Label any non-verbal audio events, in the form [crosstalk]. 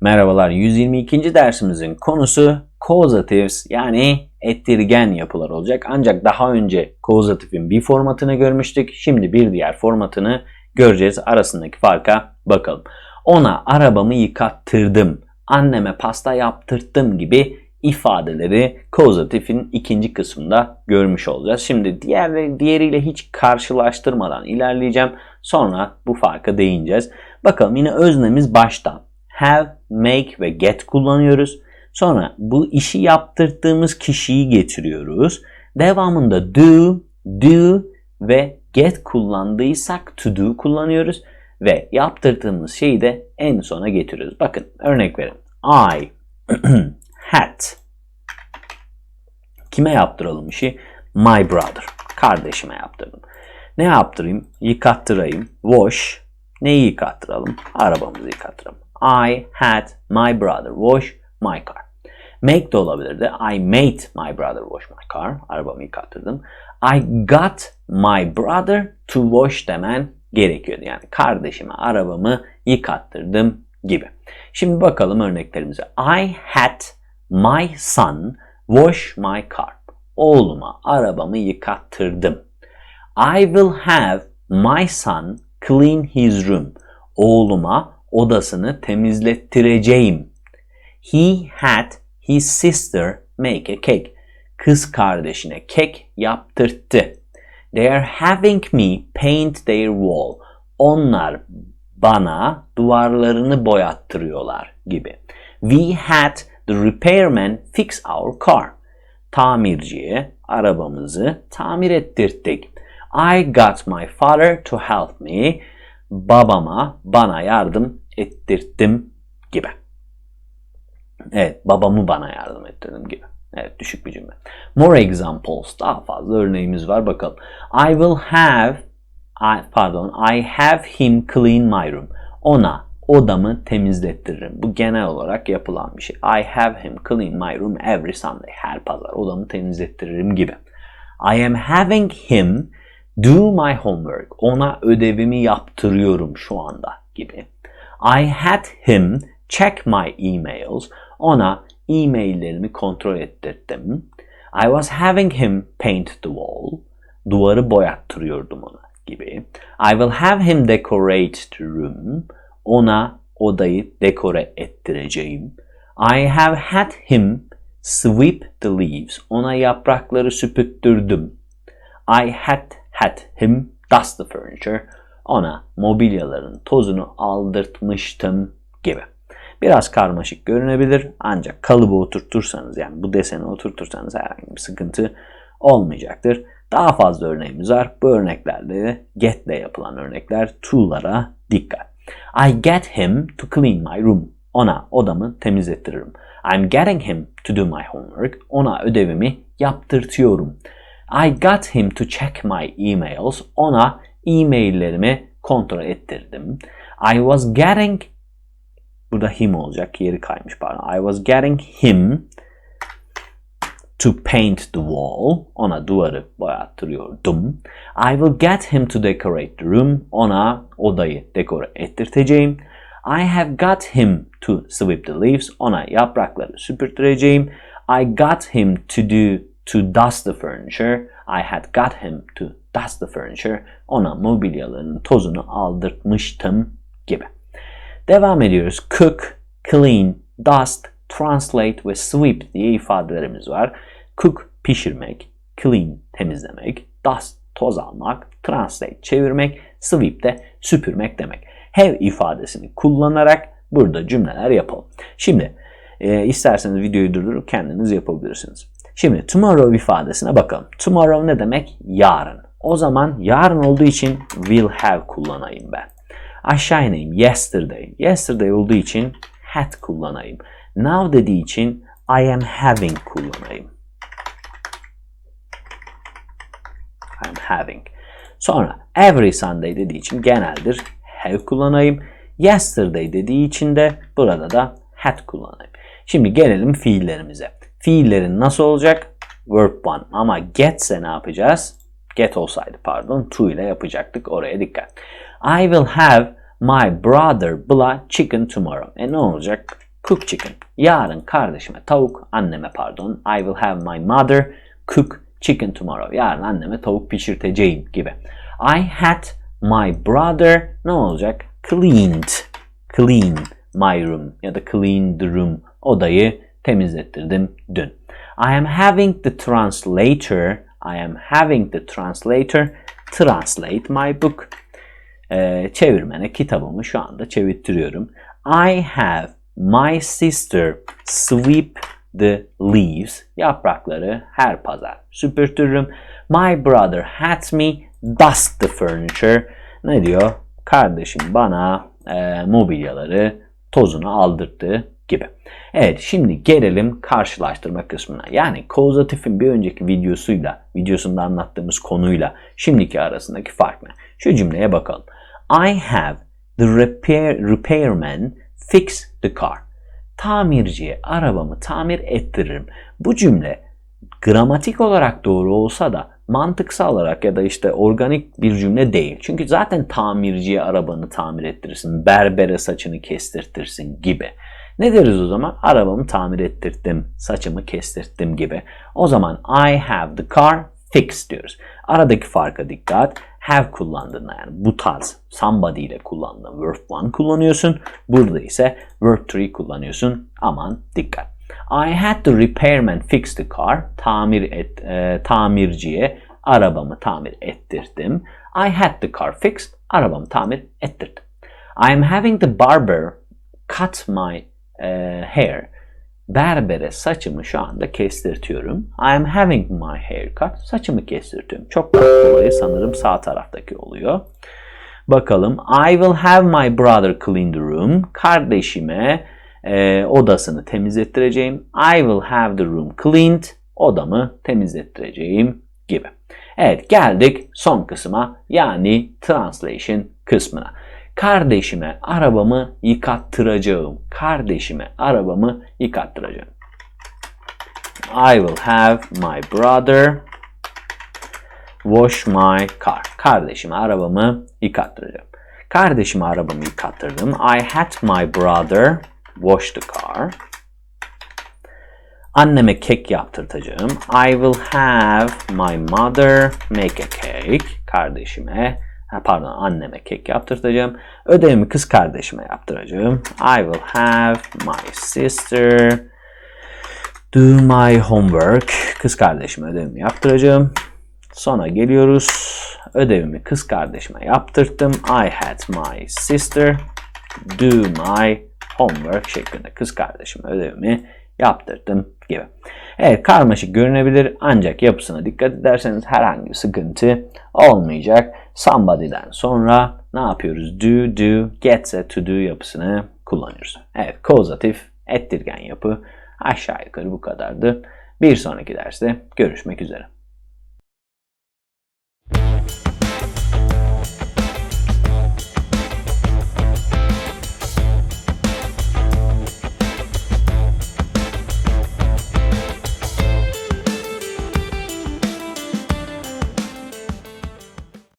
Merhabalar 122. dersimizin konusu causatives yani ettirgen yapılar olacak. Ancak daha önce causatifin bir formatını görmüştük. Şimdi bir diğer formatını göreceğiz. Arasındaki farka bakalım. Ona arabamı yıkattırdım, anneme pasta yaptırttım gibi ifadeleri causatifin ikinci kısmında görmüş olacağız. Şimdi diğer diğeriyle hiç karşılaştırmadan ilerleyeceğim. Sonra bu farka değineceğiz. Bakalım yine öznemiz başta. Have, make ve get kullanıyoruz. Sonra bu işi yaptırdığımız kişiyi getiriyoruz. Devamında do, do ve get kullandıysak to do kullanıyoruz. Ve yaptırdığımız şeyi de en sona getiriyoruz. Bakın örnek verin. I [clears throat] hat. Kime yaptıralım işi? My brother. Kardeşime yaptırdım. Ne yaptırayım? Yıkattırayım. Wash. Neyi yıkattıralım? Arabamızı yıkattıralım. I had my brother wash my car. Make de olabilirdi. I made my brother wash my car. Arabamı yıkattırdım. I got my brother to wash demen gerekiyordu. Yani kardeşime arabamı yıkattırdım gibi. Şimdi bakalım örneklerimize. I had my son wash my car. Oğluma arabamı yıkattırdım. I will have my son clean his room. Oğluma odasını temizlettireceğim. He had his sister make a cake. Kız kardeşine kek yaptırttı. They are having me paint their wall. Onlar bana duvarlarını boyattırıyorlar gibi. We had the repairman fix our car. Tamirciye arabamızı tamir ettirttik. I got my father to help me. Babama bana yardım ettirttim gibi. Evet, babamı bana yardım ettirdim gibi. Evet, düşük bir cümle. More examples. Daha fazla örneğimiz var. Bakalım. I will have I, pardon, I have him clean my room. Ona odamı temizlettiririm. Bu genel olarak yapılan bir şey. I have him clean my room every Sunday. Her pazar odamı temizlettiririm gibi. I am having him do my homework. Ona ödevimi yaptırıyorum şu anda gibi. I had him check my emails. Ona e-maillerimi kontrol ettirdim. I was having him paint the wall. Duvarı boyattırıyordum ona gibi. I will have him decorate the room. Ona odayı dekore ettireceğim. I have had him sweep the leaves. Ona yaprakları süpürttürdüm. I had had him dust the furniture. Ona mobilyaların tozunu aldırtmıştım gibi. Biraz karmaşık görünebilir ancak kalıbı oturtursanız yani bu deseni oturtursanız herhangi bir sıkıntı olmayacaktır. Daha fazla örneğimiz var. Bu örneklerde de get ile yapılan örnekler to'lara dikkat. I get him to clean my room. Ona odamı temizletirim. I'm getting him to do my homework. Ona ödevimi yaptırtıyorum. I got him to check my emails. Ona e-maillerimi kontrol ettirdim. I was getting Burada him olacak. Yeri kaymış pardon. I was getting him to paint the wall. Ona duvarı boyattırıyordum. I will get him to decorate the room. Ona odayı dekore ettirteceğim. I have got him to sweep the leaves. Ona yaprakları süpürtüreceğim. I got him to do to dust the furniture. I had got him to dust the furniture. Ona mobilyaların tozunu aldırtmıştım gibi. Devam ediyoruz. Cook, clean, dust, translate ve sweep diye ifadelerimiz var. Cook pişirmek, clean temizlemek, dust toz almak, translate çevirmek, sweep de süpürmek demek. Have ifadesini kullanarak burada cümleler yapalım. Şimdi e, isterseniz videoyu durdurup kendiniz yapabilirsiniz. Şimdi tomorrow ifadesine bakalım. Tomorrow ne demek? Yarın. O zaman yarın olduğu için will have kullanayım ben. Aşağı ineyim. Yesterday. Yesterday olduğu için had kullanayım. Now dediği için I am having kullanayım. I am having. Sonra every Sunday dediği için geneldir. Have kullanayım. Yesterday dediği için de burada da had kullanayım. Şimdi gelelim fiillerimize. Fiillerin nasıl olacak? Verb one. Ama getse ne yapacağız? Get olsaydı pardon. To ile yapacaktık. Oraya dikkat. I will have my brother blah chicken tomorrow. E ne olacak? cook chicken. Yarın kardeşime tavuk, anneme pardon. I will have my mother cook chicken tomorrow. Yarın anneme tavuk pişirteceğim gibi. I had my brother ne olacak? Cleaned. Clean my room ya da clean the room. Odayı temizlettirdim dün. I am having the translator. I am having the translator translate my book. Ee, çevirmene kitabımı şu anda çevirtiyorum. I have my sister sweep the leaves. Yaprakları her pazar süpürtürüm. My brother had me dust the furniture. Ne diyor? Kardeşim bana e, mobilyaları tozunu aldırttı gibi. Evet şimdi gelelim karşılaştırma kısmına. Yani kauzatifin bir önceki videosuyla, videosunda anlattığımız konuyla şimdiki arasındaki fark ne? Şu cümleye bakalım. I have the repair, repairman fix the car. Tamirciye arabamı tamir ettiririm. Bu cümle gramatik olarak doğru olsa da mantıksal olarak ya da işte organik bir cümle değil. Çünkü zaten tamirciye arabanı tamir ettirirsin, berbere saçını kestirtirsin gibi. Ne deriz o zaman? Arabamı tamir ettirdim, saçımı kestirttim gibi. O zaman I have the car fixed diyoruz. Aradaki farka dikkat. Have kullandığında yani bu tarz somebody ile kullandığın verb one kullanıyorsun. Burada ise verb three kullanıyorsun. Aman dikkat. I had the repairman fix the car. Tamir et, e, tamirciye arabamı tamir ettirdim. I had the car fixed. Arabamı tamir ettirdim. I am having the barber cut my e, hair. Berbere saçımı şu anda kestirtiyorum. I am having my hair cut. Saçımı kestirtiyorum. Çok kolay sanırım sağ taraftaki oluyor. Bakalım. I will have my brother clean the room. Kardeşime e, odasını temizlettireceğim. I will have the room cleaned. Odamı temizlettireceğim gibi. Evet geldik son kısma yani translation kısmına. Kardeşime arabamı yıkattıracağım. Kardeşime arabamı yıkattıracağım. I will have my brother wash my car. Kardeşime arabamı yıkattıracağım. Kardeşime arabamı yıkattırdım. I had my brother wash the car. Anneme kek yaptırtacağım. I will have my mother make a cake. Kardeşime, pardon anneme kek yaptırtacağım. Ödevimi kız kardeşime yaptıracağım. I will have my sister do my homework. Kız kardeşime ödevimi yaptıracağım. Sonra geliyoruz. Ödevimi kız kardeşime yaptırttım. I had my sister do my homework şeklinde kız kardeşime ödevimi yaptırdım gibi. Evet karmaşık görünebilir ancak yapısına dikkat ederseniz herhangi bir sıkıntı olmayacak. Somebody'den sonra ne yapıyoruz? Do, do, getse to do yapısını kullanıyoruz. Evet kozatif, ettirgen yapı aşağı yukarı bu kadardı. Bir sonraki derste görüşmek üzere.